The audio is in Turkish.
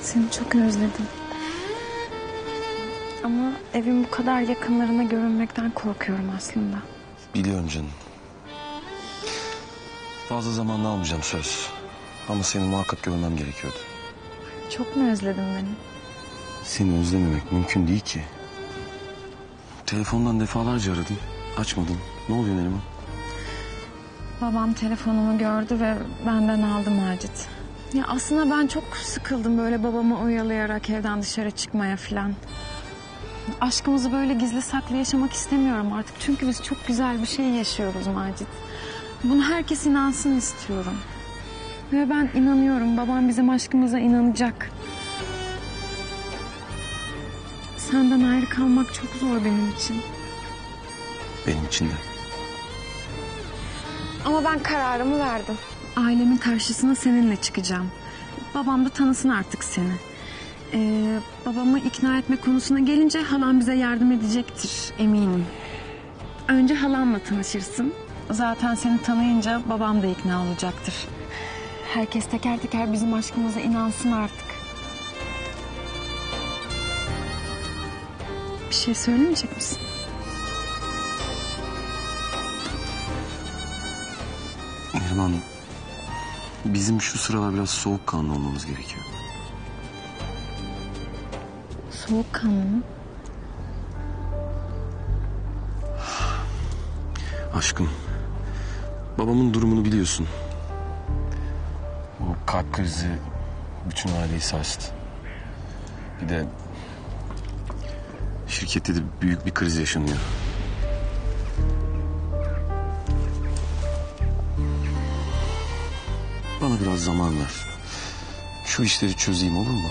Seni çok özledim. Ama evin bu kadar yakınlarına görünmekten korkuyorum aslında. Biliyorum canım. Fazla zaman almayacağım söz. Ama seni muhakkak görmem gerekiyordu. Çok mu özledin beni? Seni özlememek mümkün değil ki. Telefondan defalarca aradım. Açmadın. Ne oluyor Neriman? Babam telefonumu gördü ve benden aldı Macit. Ya aslında ben çok sıkıldım böyle babamı oyalayarak evden dışarı çıkmaya falan. Aşkımızı böyle gizli saklı yaşamak istemiyorum artık. Çünkü biz çok güzel bir şey yaşıyoruz Macit. Bunu herkes inansın istiyorum. Ve ben inanıyorum. Babam bizim aşkımıza inanacak. Senden ayrı kalmak çok zor benim için. Benim için de. Ama ben kararımı verdim. Ailemin karşısına seninle çıkacağım. Babam da tanısın artık seni. Ee, babamı ikna etme konusuna gelince halam bize yardım edecektir eminim. Önce halamla tanışırsın. Zaten seni tanıyınca babam da ikna olacaktır. Herkes teker teker bizim aşkımıza inansın artık. Bir şey söylemeyecek misin? Neriman, bizim şu sıralar biraz soğukkanlı olmamız gerekiyor. Soğukkanlı mı? Aşkım, babamın durumunu biliyorsun. Bu kalp krizi bütün aileyi sarstı. Bir de şirkette de büyük bir kriz yaşanıyor. Bana biraz zaman ver. Şu işleri çözeyim olur mu?